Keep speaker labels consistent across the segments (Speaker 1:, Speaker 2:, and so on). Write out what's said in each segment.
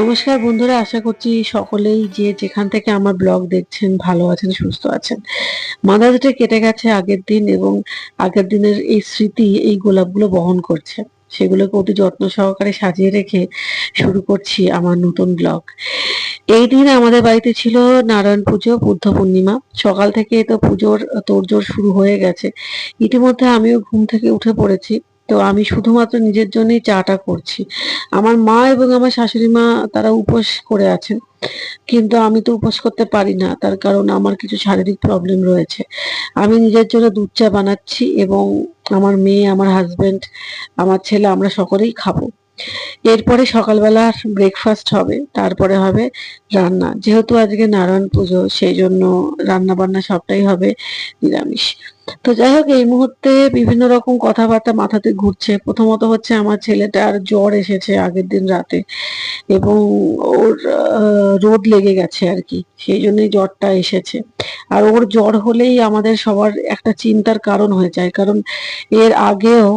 Speaker 1: নমস্কার বন্ধুরা, আশা করছি সকলেই যে যেখান থেকে আমার ব্লগ দেখছেন ভালো আছেন, সুস্থ আছেন। মাদার্স ডে কেটে গেছে আগের দিন এবং আগের দিনের এই স্মৃতি, এই গোলাপগুলো বহন করছে। সেগুলোকে অতি যত্ন সহকারে সাজিয়ে রেখে শুরু করছি আমার নতুন ব্লগ। এই দিন আমাদের বাড়িতে ছিল নারায়ণ পুজো, বুদ্ধ পূর্ণিমা। সকাল থেকে তো পুজোর তোড়জোড় শুরু হয়ে গেছে। ইতিমধ্যে আমিও ঘুম থেকে উঠে পড়েছি। তো আমি শুধুমাত্র নিজের জন্যই চাটা করছি। আমার মা এবং আমার শাশুড়ি মা, তারা উপোস করে আছেন। কিন্তু আমি তো উপোস করতে পারি না, তার কারণ আমার কিছু শারীরিক প্রবলেম রয়েছে। আমি নিজের জন্য দুধ চা বানাচ্ছি এবং আমার মেয়ে, আমার হাজবেন্ড আমার ছেলে, আমরা সকলেই খাব। এরপরে সকালবেলার ব্রেকফাস্ট হবে, তারপরে হবে রান্না। যেহেতু আজকে নারায়ণ পুজো, সেই জন্য রান্না বান্না সবটাই হবে নিরামিষ। তো যাই হোক, এই মুহূর্তে বিভিন্ন রকম কথাবার্তা মাথাতে ঘুরছে। প্রথমত হচ্ছে আমার ছেলেটার জ্বর এসেছে আগের দিন রাতে এবং ওর রোদ লেগে গেছে আর কি, সেই জন্যই জ্বরটা এসেছে। আর ওর জ্বর হলেই আমাদের সবার একটা চিন্তার কারণ হয়ে যায়, কারণ এর আগেও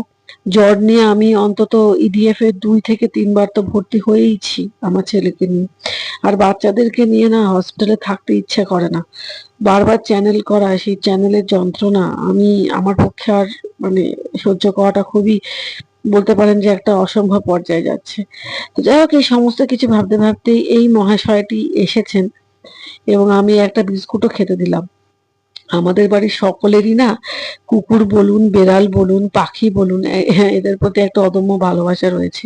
Speaker 1: জ্বর নিয়ে আমি অন্তত ইডিএফ এর দুই থেকে তিনবার তো ভর্তি হয়েইছি আমার ছেলেকে নিয়ে। আর বাচ্চাদেরকে নিয়ে না হসপিটালে থাকতে ইচ্ছে করে না। বারবার চ্যানেল করা, সেই চ্যানেলের যন্ত্রণা আমি, আমার পক্ষে আর মানে সহ্য করাটা খুবই বলতে পারেন যে একটা অসম্ভব পর্যায়ে যাচ্ছে। তো যাই হোক, এই সমস্ত কিছু ভাবতে ভাবতেই এই মহাশয়টি এসেছেন এবং আমি একটা বিস্কুটও খেতে দিলাম। আমাদের বাড়ির সকলেরই না কুকুর বলুন, বেড়াল বলুন, পাখি বলুন হ্যাঁ এদের প্রতি একটা অদম্য ভালোবাসা রয়েছে।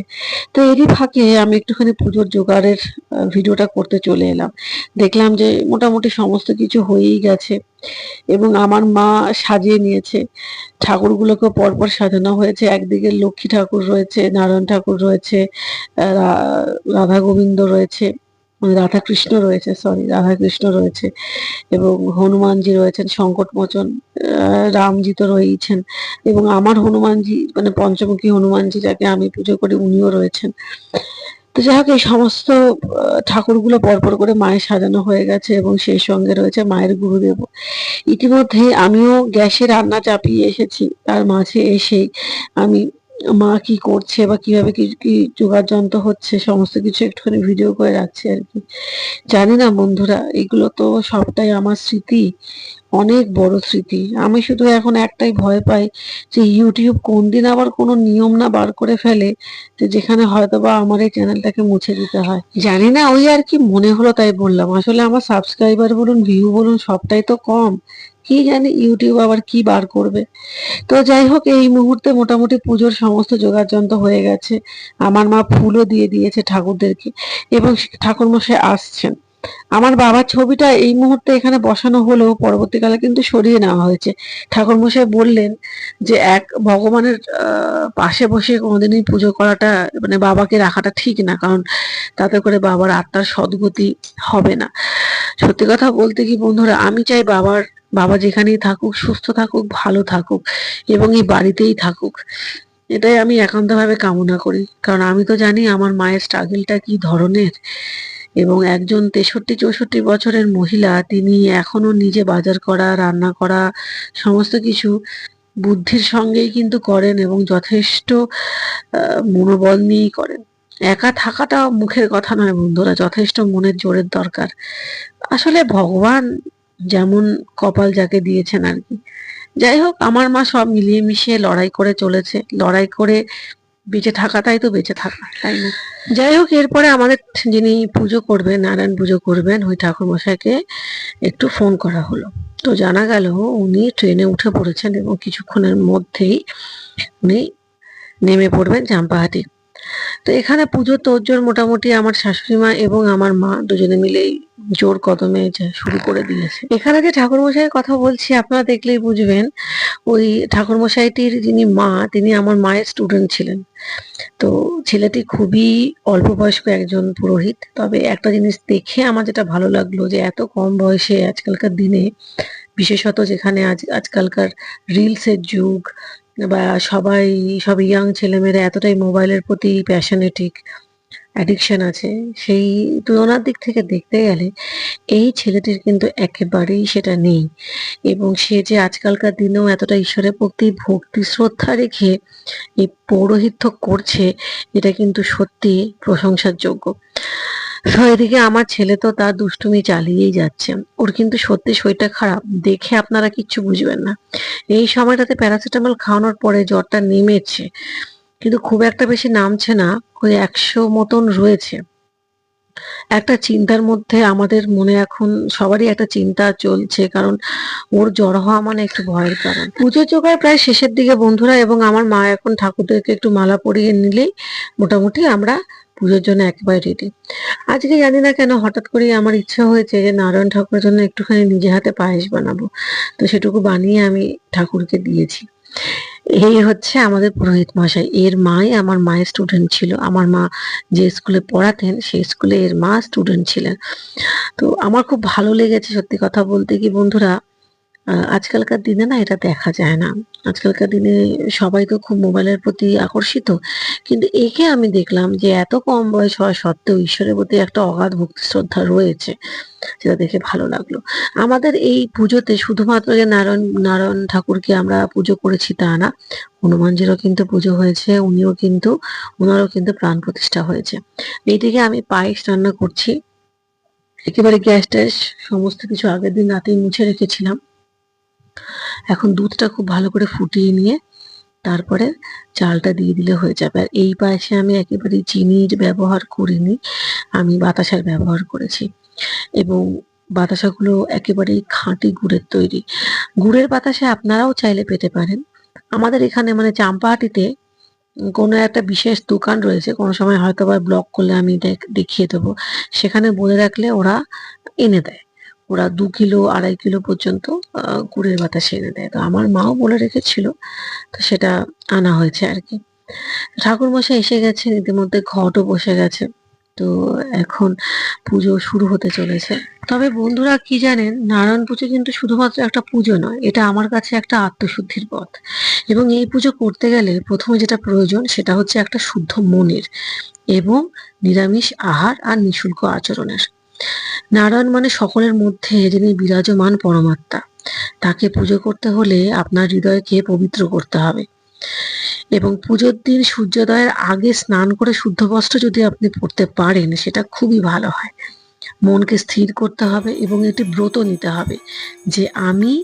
Speaker 1: তো এরই ফাঁকে আমি একটুখানি পুজোর জোগাড়ের ভিডিওটা করতে চলে এলাম। দেখলাম যে মোটামুটি সমস্ত কিছু হয়েই গেছে এবং আমার মা সাজিয়ে নিয়েছে। ঠাকুরগুলোকে পরপর সাজানো হয়েছে। একদিকে লক্ষ্মী ঠাকুর রয়েছে, নারায়ণ ঠাকুর রয়েছে রাধা গোবিন্দ রয়েছে। মানে রাধাকৃষ্ণ রয়েছে সরি রাধাকৃষ্ণ রয়েছে এবং হনুমানজি রয়েছেন সংকটমোচন রামজি তো রয়েছেন এবং আমার হনুমানজি মানে পঞ্চমুখী হনুমানজি যাকে আমি পুজো করি উনিও রয়েছেন। তো যাই হোক, এই সমস্ত ঠাকুরগুলো পরপর করে মায়ের সাজানো হয়ে গেছে এবং সেই সঙ্গে রয়েছে মায়ের গুরুদেব। ইতিমধ্যে আমিও গ্যাসে রান্না চাপিয়ে এসেছি, তার মাঝে এসেই আমি মা কি করছে বা কীভাবে কি কি যোগার যন্ত্র হচ্ছে, সমস্ত কিছু একটুখানি ভিডিও করে রাখছি আর কি। জানি না বন্ধুরা, এগুলো তো সবটাই আমার স্মৃতি। অনেক বড় স্মৃতি। আমি শুধু এখন একটাই ভয় পাই যে ইউটিউব কোন দিন আবার কোনো নিয়ম না বার করে ফেলে যে যেখানে হয়তো বা আমার এই চ্যানেলটাকে মুছে দিতে হয়। জানি না, ওই আর কি মনে হলো তাই বললাম। আসলে আমার সাবস্ক্রাইবার বলুন ভিউ বলুন, সবটাই তো কম। কি জানি ইউটিউব আবার কি বার করবে। তো যাই হোক, এই মুহূর্তে মোটামুটি পুজোর সমস্ত যন্ত্র হয়ে গেছে। আমার মা ফুলও দিয়ে দিয়েছে ঠাকুরদেরকে এবং ঠাকুরমশাই আসছেন। আমার বাবার ছবিটা এই মুহূর্তে এখানে বসানো হলেও পরবর্তীকালে কিন্তু সরিয়ে নেওয়া হয়েছে। ঠাকুরমশাই বললেন যে এক ভগবানের পাশে বসে কোনোদিনই পুজো করাটা মানে বাবাকে রাখাটা ঠিক না, কারণ তাতে করে বাবার আত্মার সদ্গতি হবে না। সত্যি কথা বলতে কি বন্ধুরা, আমি চাই বাবার, বাবা যেখানেই থাকুক, সুস্থ থাকুক, ভালো থাকুক, এবং এই বাড়িতেই থাকুক। এটাই আমি একান্তভাবে কামনা করি। কারণ আমি তো জানি আমার মায়ের স্ট্রাগলটা কি ধরনের। এবং একজন তেষট্টি চৌষট্টি বছরের মহিলা, তিনি এখনও নিজে বাজার করা, রান্না করা, সমস্ত কিছু বুদ্ধির সঙ্গেই কিন্তু করেন এবং যথেষ্ট মনোবল নিয়েই করেন। একা থাকাটা মুখের কথা নয় বন্ধুরা, যথেষ্ট মনের জোরের দরকার। আসলে ভগবান যেমন কপাল যাকে দিয়েছেন আর কি। যাই হোক, আমার মা সব মিলিয়ে মিশিয়ে লড়াই করে চলেছে। লড়াই করে বেঁচে থাকাটাই তো বেঁচে থাকা, তাই না? যাই হোক, এরপরে আমাদের যিনি পুজো করবেন, নারায়ণ পুজো করবেন, ওই ঠাকুর মশাইকে একটু ফোন করা হলো। তো জানা গেল উনি ট্রেনে উঠে পড়েছেন এবং কিছুক্ষণের মধ্যেই উনি নেমে পড়বেন চাম্পাহাটি তো এখানে পুজোর তোরজোর মোটামুটি আমার শাশুড়ি মা এবং আমার মা দুজনে মিলেই জোর কদমে শুরু করে দিয়েছে। এখানে যে ঠাকুরমশাইয়ের কথা বলছি, আপনারা দেখলেই বুঝবেন, ওই ঠাকুরমশাইটির যিনি মা, তিনি আমার মায়ের স্টুডেন্ট ছিলেন। তো ছেলেটি খুবই অল্প বয়স্ক একজন পুরোহিত। তবে একটা জিনিস দেখে আমার যেটা ভালো লাগল যে, এত কম বয়সে আজকালকার দিনে, বিশেষত যেখানে আজ, আজকালকার রিলসের যুগ বা সবাই, সব ইয়াং ছেলেমেয়েরা এতটাই মোবাইলের প্রতি প্যাশনেটিক অ্যাডিকশন আছে, সেই তুলনার দিক থেকে দেখতে গেলে এই ছেলেটির কিন্তু একেবারেই সেটা নেই। এবং সে যে আজকালকার দিনেও এতটা ঈশ্বরের প্রতি ভক্তি, শ্রদ্ধা রেখে এই পৌরোহিত্য করছে, এটা কিন্তু সত্যি প্রশংসার যোগ্য তো এদিকে আমার ছেলে তো তার দুষ্টুমি চালিয়েই যাচ্ছে। ওর কিন্তু সত্যি শরীরটা খারাপ, দেখে আপনারা কিচ্ছু বুঝবেন না। এই সময়টাতে প্যারাসিটামল খাওয়ানোর পরে জ্বরটা নেমেছে, কিন্তু খুব একটা বেশি নামছে না, ওই একশো মতন রয়েছে। একটা চিন্তার মধ্যে আমাদের মনে এখন সবারই একটা চিন্তা চলছে, কারণ ওর জ্বর হওয়া মানে একটু ভয়ের কারণ। পুজোর জোগাড় প্রায় শেষের দিকে বন্ধুরা, এবং আমার মা এখন ঠাকুরদেরকে একটু মালা পরিয়ে নিলেই মোটামুটি আমরা পুজোর জন্য একেবারে রেডি আজকে জানি না কেন হঠাৎ করেই আমার ইচ্ছা হয়েছে যে নারায়ণ ঠাকুরের জন্য একটুখানি নিজে হাতে পায়েস বানাবো। তো সেটুকু বানিয়ে আমি ঠাকুরকে দিয়েছি। এই হচ্ছে আমাদের পুরোহিত মশাই। এর মাই আমার মায়ের স্টুডেন্ট ছিল। আমার মা যে স্কুলে পড়াতেন, সেই স্কুলে এর মা স্টুডেন্ট ছিলেন। তো আমার খুব ভালো লেগেছে সত্যি কথা বলতে কি বন্ধুরা আজকালকার দিনে না এটা দেখা যায় না। আজকালকার দিনে সবাই তো খুব মোবাইলের প্রতি আকর্ষিত। কিন্তু একে আমি দেখলাম যে এত কম বয়স হওয়া সত্ত্বেও ঈশ্বরের প্রতি একটা অগাধ ভক্তি শ্রদ্ধা রয়েছে, যেটা দেখে ভালো লাগল। আমাদের এই পুজোতে শুধুমাত্র যে নারায়ণ নারায়ণ ঠাকুরকে আমরা পুজো করেছি তা না, হনুমানজিরও কিন্তু পুজো হয়েছে, উনিও কিন্তু ওনারও কিন্তু প্রাণ প্রতিষ্ঠা হয়েছে। এইদিকে আমি পায়েস রান্না করছি। একেবারে গ্যাস ট্যাস, সমস্ত কিছু আগের দিন রাতেই মুছে রেখেছিলাম। এখন দুধটা খুব ভালো করে ফুটিয়ে নিয়ে তারপরে চালটা দিয়ে দিলে হয়ে যাবে। আর এই পায়েসে আমি একেবারে চিনির ব্যবহার করিনি, আমি বাতাসার ব্যবহার করেছি। এবং বাতাসাগুলো একেবারেই খাঁটি গুড়ের তৈরি। গুড়ের বাতাসা আপনারাও চাইলে পেতে পারেন। আমাদের এখানে মানে চাম্পাহাটিতে কোনো একটা বিশেষ দোকান রয়েছে, কোনো সময় হয়তো বা ব্লক করলে আমি দেখ- দেখিয়ে দেবো। সেখানে বলে রাখলে ওরা এনে দেয়। ওরা দু কিলো, আড়াই কিলো পর্যন্ত গুড়ের বাতাসা এনে দেয়। তো আমার মাও বলে রেখেছিল, তো সেটা আনা হয়েছে আর কি। ঠাকুর মশাই এসে গেছেন, ইতিমধ্যে ঘটও বসে গেছে। তো এখন পুজো শুরু হতে চলেছে। তবে বন্ধুরা, কি জানেন, নারায়ণ পুজো কিন্তু শুধুমাত্র একটা পুজো নয়, এটা আমার কাছে একটা আত্মশুদ্ধির পথ। এবং এই পুজো করতে গেলে প্রথমে যেটা প্রয়োজন, সেটা হচ্ছে একটা শুদ্ধ মনের এবং নিরামিষ আহার আর নিঃশুল্ক আচরণের। নারায়ণ মানে সকলের মধ্যে যিনি বিরাজমান পরমাত্মা। তাকে পুজো করতে হলে আপনার হৃদয়কে পবিত্র করতে হবে। এবং পুজোর দিন সূর্যোদয়ের আগে স্নান করে শুদ্ধ বস্ত্র যদি আপনি পড়তে পারেন, সেটা খুবই ভালো হয়। মনকে স্থির করতে হবে এবং একটি ব্রত নিতে হবে যে আমি,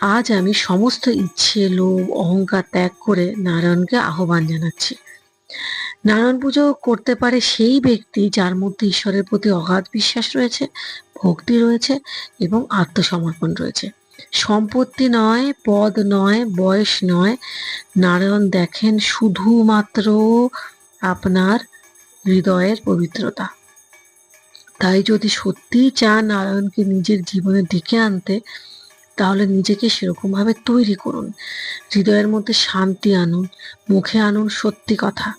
Speaker 1: আজ আমি সমস্ত ইচ্ছে, লোভ, অহংকার ত্যাগ করে নারায়ণকে আহ্বান জানাচ্ছি। নারায়ণ পুজো করতে পারে সেই ব্যক্তি যার মধ্যে ঈশ্বরের প্রতি অগাধ বিশ্বাস রয়েছে, ভক্তি রয়েছে এবং আত্মসমর্পণ রয়েছে। সম্পত্তি নয়, পদ নয়, বয়স নয়, নারায়ণ দেখেন শুধুমাত্র আপনার হৃদয়ের পবিত্রতা। তাই যদি সত্যিই চান নারায়ণকে নিজের জীবনে ডেকে আনতে, তাহলে নিজেকে সেরকমভাবে তৈরি করুন। হৃদয়ের মধ্যে শান্তি আনুন, মুখে আনুন সত্যি কথা।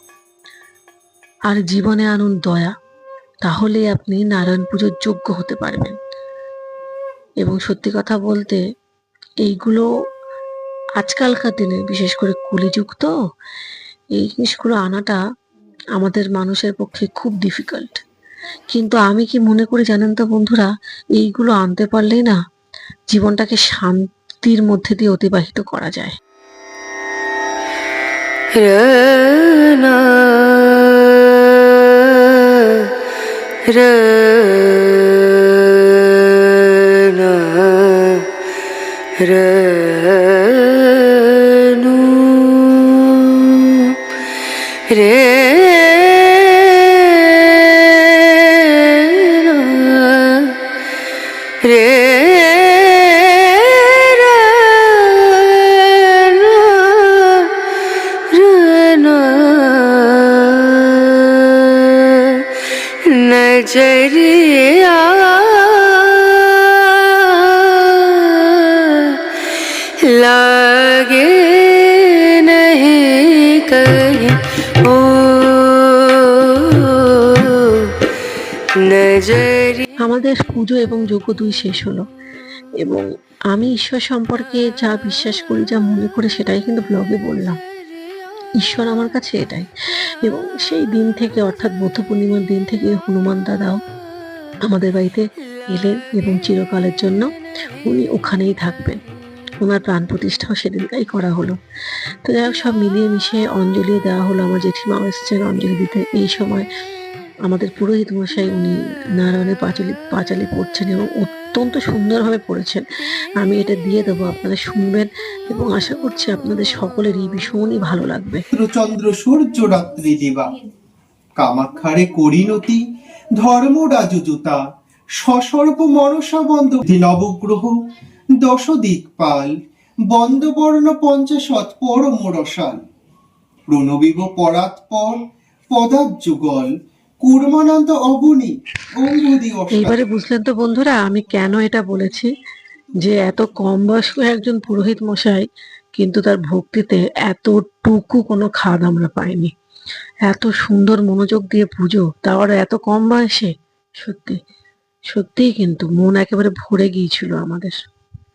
Speaker 1: আর জীবনে আনুন দয়া, তাহলেই আপনি নারায়ণ পুজোর যোগ্য হতে পারবেন। এবং সত্যি কথা বলতে, এইগুলো আজকালকার দিনে, বিশেষ করে কলিযুগ তো, এই জিনিসগুলো আনাটা আমাদের মানুষের পক্ষে খুব ডিফিকাল্ট কিন্তু আমি কি মনে করি জানেন তো বন্ধুরা, এইগুলো আনতে পারলেই না, জীবনটাকে শান্তির মধ্যে দিয়ে অতিবাহিত করা যায়।
Speaker 2: Rana Rana Ranu लागे नहीं कहीं ओ नजरिया
Speaker 1: আমাদের পুজো এবং যজ্ঞ দুই শেষ হলো এবং আমি ঈশ্বর সম্পর্কে যা বিশ্বাস করি যা মনে করি সেটাই কিন্তু ব্লগে বললাম ঈশ্বর আমার কাছে এটাই এবং সেই দিন থেকে অর্থাৎ বৌদ্ধ পূর্ণিমার দিন থেকে হনুমান দাদাও আমাদের বাড়িতে এলেন এবং চিরকালের জন্য উনি ওখানেই থাকবেন ওনার প্রাণ প্রতিষ্ঠাও সেদিনটাই করা হলো। তো যাই হোক, সব মিলিয়ে মিশিয়ে অঞ্জলি দেওয়া হলো আমার জেঠিমাও এসেছেন অঞ্জলি দিতে। এই সময় আমাদের পুরোহিত মশাই উনি নারায়ণের পাঁচালি পাঁচালি পড়ছেন এবং অত্যন্ত সুন্দরভাবে পড়েছেন। আমি এটা দিয়ে দেবো, আপনারা শুনবেন এবং আশা করছি আপনাদের সকলেরই ভীষণই ভালো লাগবে।
Speaker 3: চন্দ্র সূর্য রাত্রি দিবা, কামাক্ষারে করিনতি ধর্ম রাজুজুতা সসর্ব মনসা বন্ধ, নবগ্রহ দশ দিকপাল বন্দবর্ণ পঞ্চাশৎ পরম রসাল প্রণবিব পরাৎপর পদাযুগল কুর্মানন্দ অবনী
Speaker 1: এইবারে বুঝলেন তো বন্ধুরা, আমি কেন এটা বলেছি? যে এত কম বয়স্ক একজন পুরোহিত মশাই কিন্তু তার ভক্তিতে এতটুকু কোনো খাদ আমরা পাইনি। এত সুন্দর মনোযোগ দিয়ে পুজো, তাও এত কম বয়সে? সত্যি, সত্যিই কিন্তু মন একেবারে ভরে গিয়েছিল আমাদের।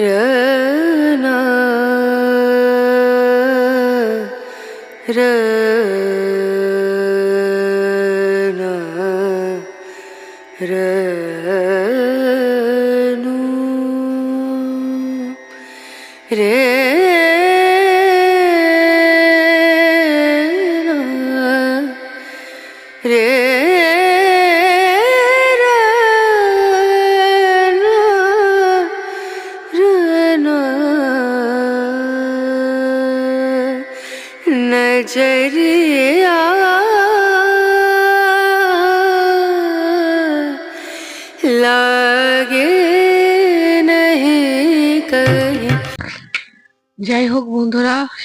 Speaker 2: Rana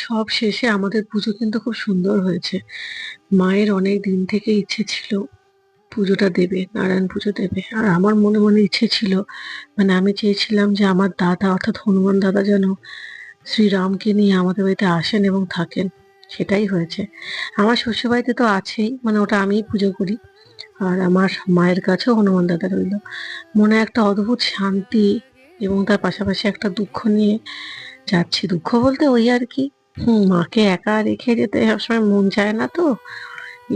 Speaker 1: সব শেষে আমাদের পুজো কিন্তু খুব সুন্দর হয়েছে। মায়ের অনেক দিন থেকে ইচ্ছে ছিল পুজোটা দেবে, নারায়ণ পুজো দেবে। আর আমার মনে মনে ইচ্ছে ছিল মানে আমি চেয়েছিলাম যে আমার দাদা, অর্থাৎ হনুমান দাদা যেন শ্রীরামকে নিয়ে আমাদের বাড়িতে আসেন এবং থাকেন, সেটাই হয়েছে। আমার শ্বশুরবাড়িতে তো আছেই মানে ওটা আমিই পুজো করি। আর আমার মায়ের কাছেও হনুমান দাদা রইল। মনে একটা অদ্ভুত শান্তি এবং তার পাশাপাশি একটা দুঃখ নিয়ে যাচ্ছি দুঃখ বলতে ওই আর কি। মাকে একা রেখে যেতে সবসময় মন চায় না তো।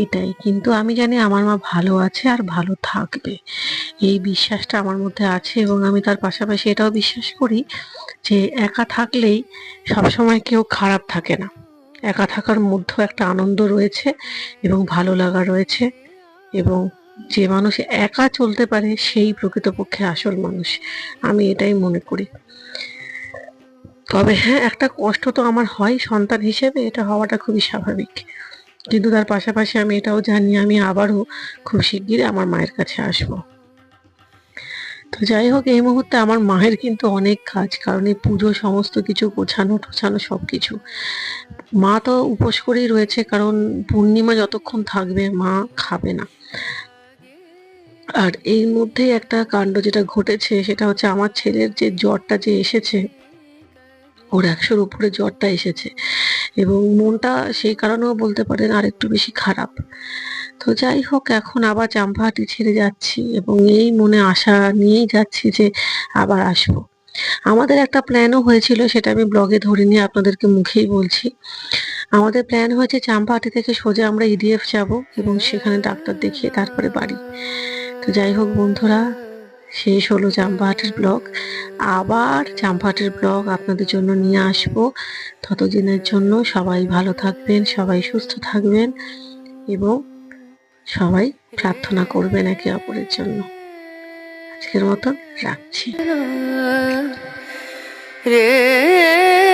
Speaker 1: এটাই, কিন্তু আমি জানি আমার মা ভালো আছে আর ভালো থাকবে। এই বিশ্বাসটা আমার মধ্যে আছে এবং আমি তার পাশাপাশি এটাও বিশ্বাস করি যে একা থাকলেই সবসময় কেউ খারাপ থাকে না। একা থাকার মধ্যেও একটা আনন্দ রয়েছে এবং ভালো লাগা রয়েছে এবং যে মানুষ একা চলতে পারে সেই প্রকৃতপক্ষে আসল মানুষ। আমি এটাই মনে করি। তবে হ্যাঁ একটা কষ্ট তো আমার হয় সন্তান হিসেবে, এটা হওয়াটা খুবই স্বাভাবিক। কিন্তু তার পাশাপাশি আমি এটাও জানি, আমি আবারও খুব শিগগিরই আমার মায়ের কাছে আসব। তো যাই হোক, এই মুহূর্তে আমার মায়ের কিন্তু অনেক কাজ, কারণ এই পুজো সমস্ত কিছু, গোছানো, টোছানো সব কিছু মা তো উপোস করেই রয়েছে, কারণ পূর্ণিমা যতক্ষণ থাকবে, মা খাবে না। আর এই মধ্যে একটা কাণ্ড যেটা ঘটেছে, সেটা হচ্ছে আমার ছেলের যে জ্বরটা যে এসেছে ওর একশোর উপরে জ্বরটা এসেছে এবং মনটা সেই কারণেও বলতে পারেন আর একটু বেশি খারাপ। তো যাই হোক, এখন আবার চাম্পাহাটি ছেড়ে যাচ্ছি এবং এই মনে আশা নিয়েই যাচ্ছি যে আবার আসব। আমাদের একটা প্ল্যানও হয়েছিল, সেটা আমি ব্লগে ধরে নিয়ে আপনাদেরকে মুখেই বলছি। আমাদের প্ল্যান হয়েছে চাম্পাহাটি থেকে সোজা আমরা ইডিএফ যাব এবং সেখানে ডাক্তার দেখিয়ে তারপরে বাড়ি। তো যাই হোক বন্ধুরা শেষ হলো জাম্পাহাটের ব্লগ। আবার চাম্পাহাটির ব্লগ আপনাদের জন্য নিয়ে আসব। ততদিনের জন্য সবাই ভালো থাকবেন, সবাই সুস্থ থাকবেন এবং সবাই প্রার্থনা করবেন একে অপরের জন্য। আজকের মতন রাখছি।
Speaker 2: রে